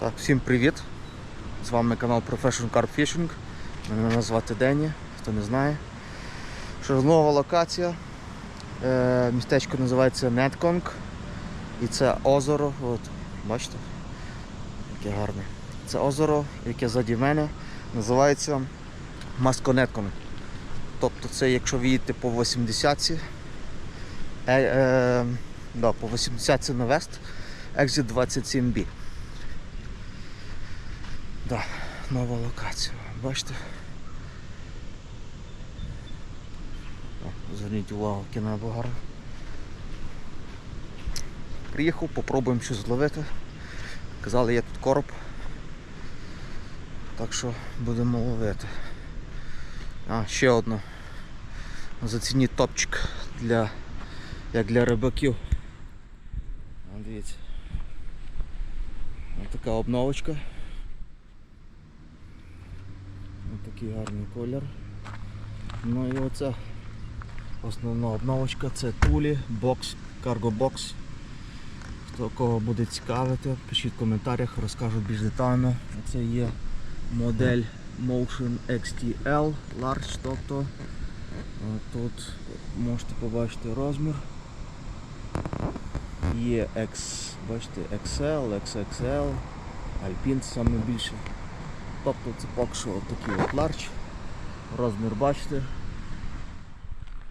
Так, всім привіт! З вами канал Professional Carp Fishing. Мене звати Дені, хто не знає. Що нова локація. Е, містечко називається Нетконг. І це озеро. От, бачите? Яке гарне. Це озеро, яке ззаді мене, називається Масконетконг. Тобто це якщо ви їдете по 80-ці, е, е, да, по 80-ці на вест, Exit 27B. Да, нова локація. Бачите? Зверніть увагу, небо. Приїхав, попробуємо щось зловити. Казали, є тут короб. Так що будемо ловити. А, ще одна. Зацініть топчик для, як для рибаків. Дивіться. Ось така обновочка. Ось такий гарний колір. Ну і оце основна обновочка це тулі, бокс, карго. Хто кого буде цікавити, пишіть в коментарях, розкажу більш детально. Це є модель Motion XTL Large, тобто тут можете побачити розмір. Є X, бачите, XL, XXL, Alpine саме більше. Тобто це поки що такий от ларч. Розмір бачите.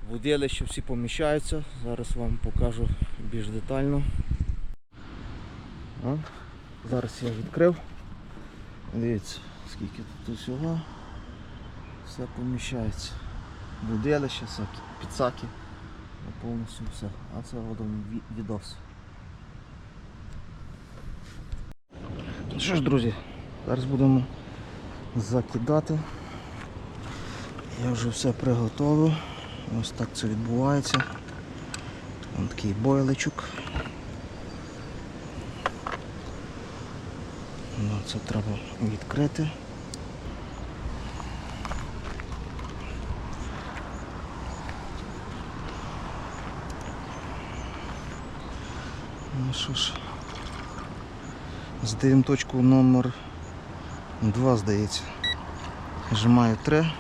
Водилища всі поміщаються. Зараз вам покажу більш детально. О, зараз я відкрив. Дивіться, скільки тут усього. Все поміщається. Будилище, підсаки. Повністю все. А це один відос. Ну що ж, друзі, зараз будемо закидати. Я вже все приготовив. Ось так це відбувається. Ось такий бойличок. Ну, це треба відкрити. Ну що ж, здаємо точку номер 2, здається. Нажимаю 3.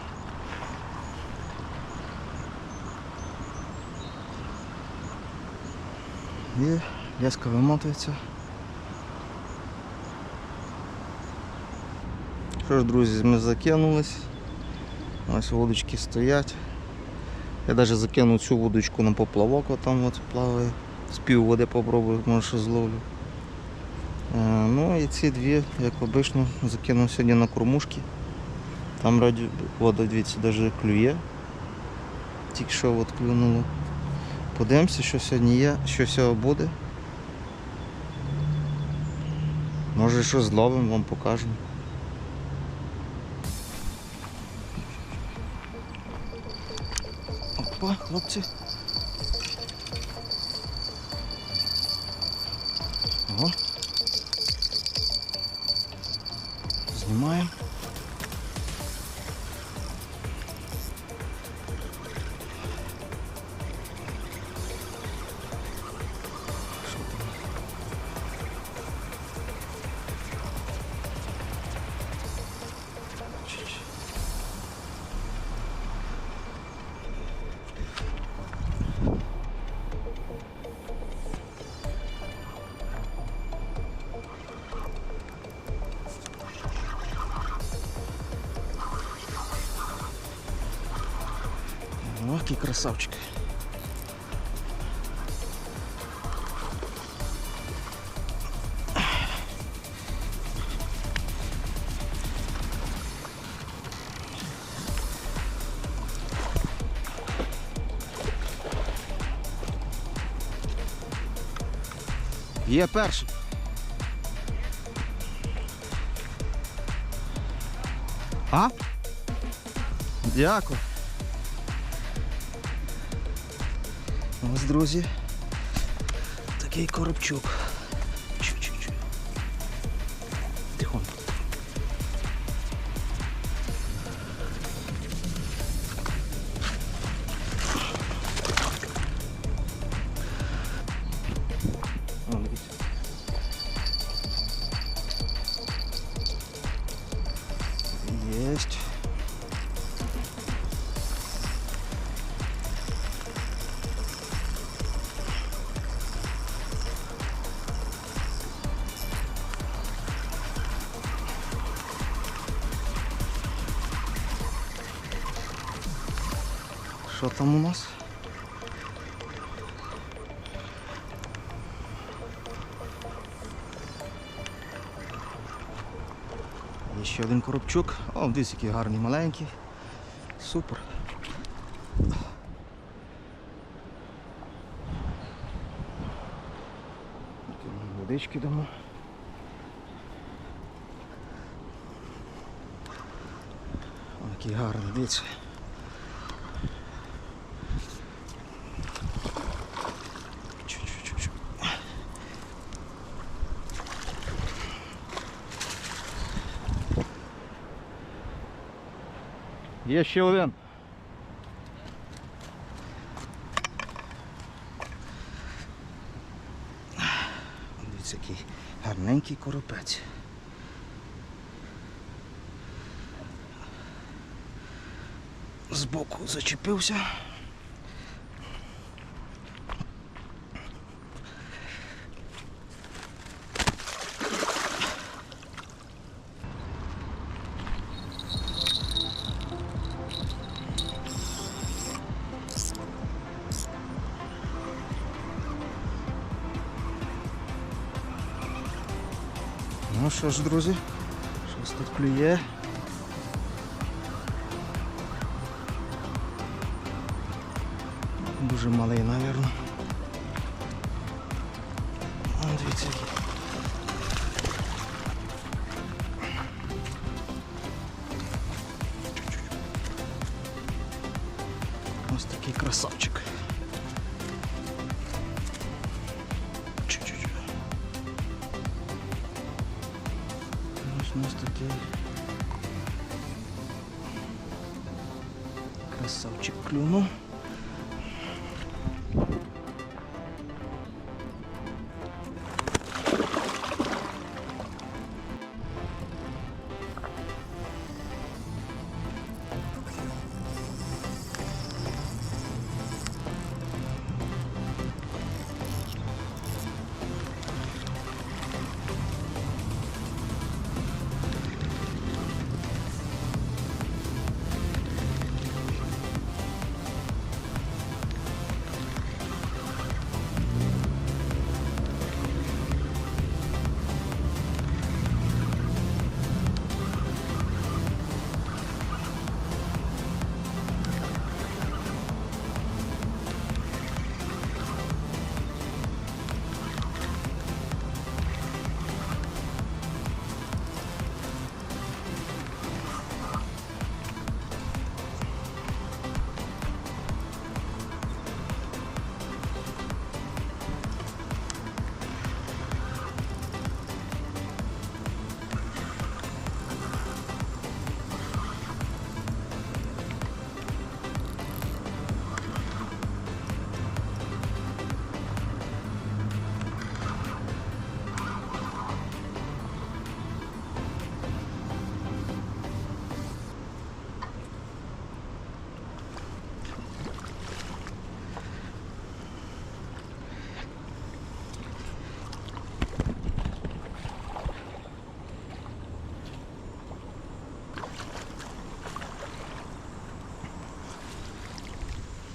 І леска вимотується. Що ж, друзі, ми закинулись. Ось водочки стоять. Я навіть закинув цю водочку на поплавок, там от плаває. З пів води попробую, може зловлю. Е, ну і ці дві, як обично, закинув сьогодні на кормушки. Там раді вода, дивіться, навіть клює. Тільки що от клюнуло. Подивимося, що сьогодні є, що сьогодні буде. Може що зловимо, вам покажемо. Опа, хлопці. Красавчик. Є перший. А? Дякую. Ось, друзі, такий коробчук. Чу -чу -чу. Тихонько. А, ну, Есть. Там у нас? Є ще один коробчук. О, дивись, який гарний маленький. Супер. Водички дамо. О, який гарний, дивіться. Є ще один. Дивіться, який гарненький коропець. Збоку зачепився. Ну що ж, друзі, щось тут клює. Дуже малий, напевно. О, дивіться. який. Ось такий красавчик. Красавчик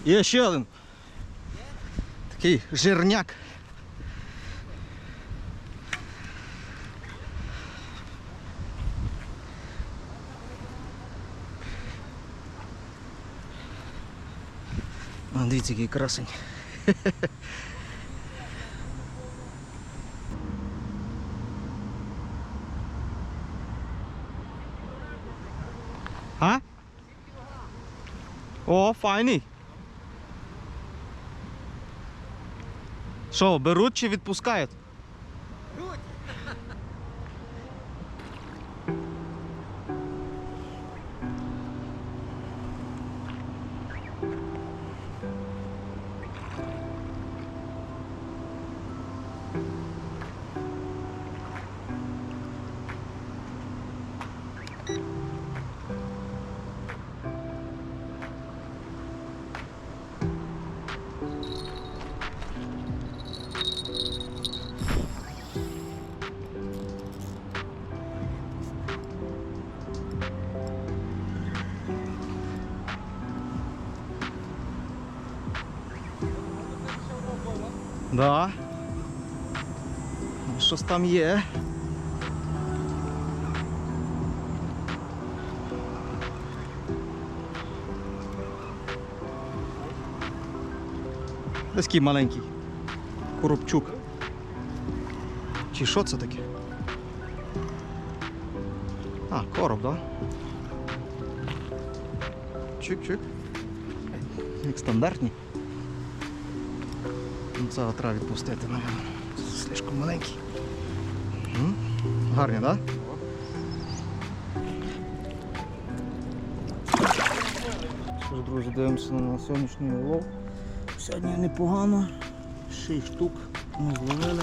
Є ще один. Такий жирняк. А, дивіться, який. А? О, файний. Що, беруть чи відпускають? Да. Щось там є. Такий маленький. Коробчук. Чи що це таке? А, короб. Да? Чик-чик. Як стандартні. Це треба відпустити, мабуть. Слишком маленький. Гарні, так? Да? Що ж, друзі, дивимося на сьогоднішній улов. Сьогодні непогано. 6 штук ми зловили.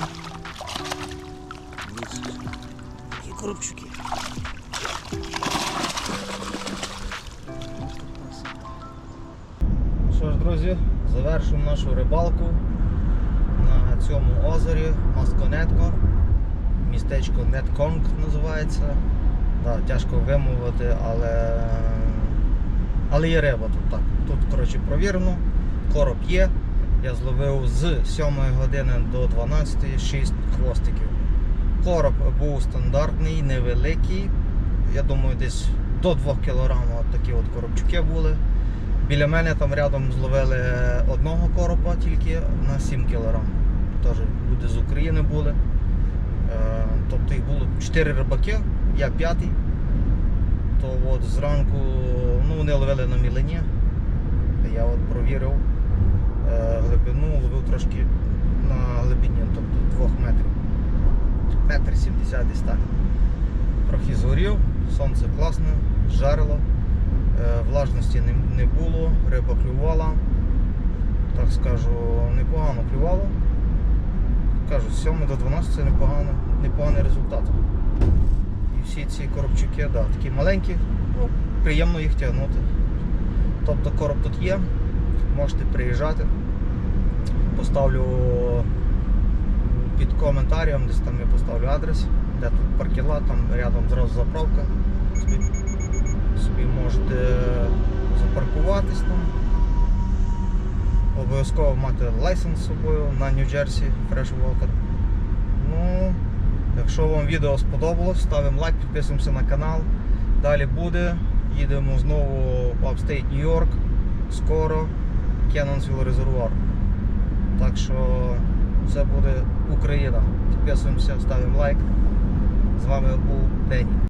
Такі коробчуки. Що ж, друзі, завершуємо нашу рибалку цьому озері Масконетко. Містечко Нетконг називається. Да, тяжко вимовити, але, але є риба тут так. Тут коротше, провірено, короб є. Я зловив з 7 години до 12 6 хвостиків. Короб був стандартний, невеликий. Я думаю, десь до 2 кг такі от коробчуки були. Біля мене там рядом зловили одного коропа тільки на 7 кг. Теж люди з України були. Е, Тобто їх було 4 рибаки, я п'ятий. То от зранку ну, вони ловили на мілині. Я от провірив е, глибину, ловив трошки на глибині, тобто 2 метрів. Метр 70 десь так. Трохи згорів, сонце класне, жарило. Е, Влажності не, було, риба клювала. Так скажу, непогано клювало. Кажу, з 7 до 12 це непогано, непоганий результат. І всі ці коробчуки, да, такі маленькі, ну, приємно їх тягнути. Тобто короб тут є, можете приїжджати. Поставлю під коментарем, десь там я поставлю адрес, де тут паркіла, там рядом зразу заправка. Собі, собі можете запаркуватись там. Обов'язково мати лайсенс з собою на Нью-Джерсі Freshwater. Ну, якщо вам відео сподобалось, ставимо лайк, підписуємося на канал. Далі буде. Їдемо знову в Upstate York. Скоро Cannonsville резервуар. Так що це буде Україна. Підписуємося, ставимо лайк. З вами був Дені.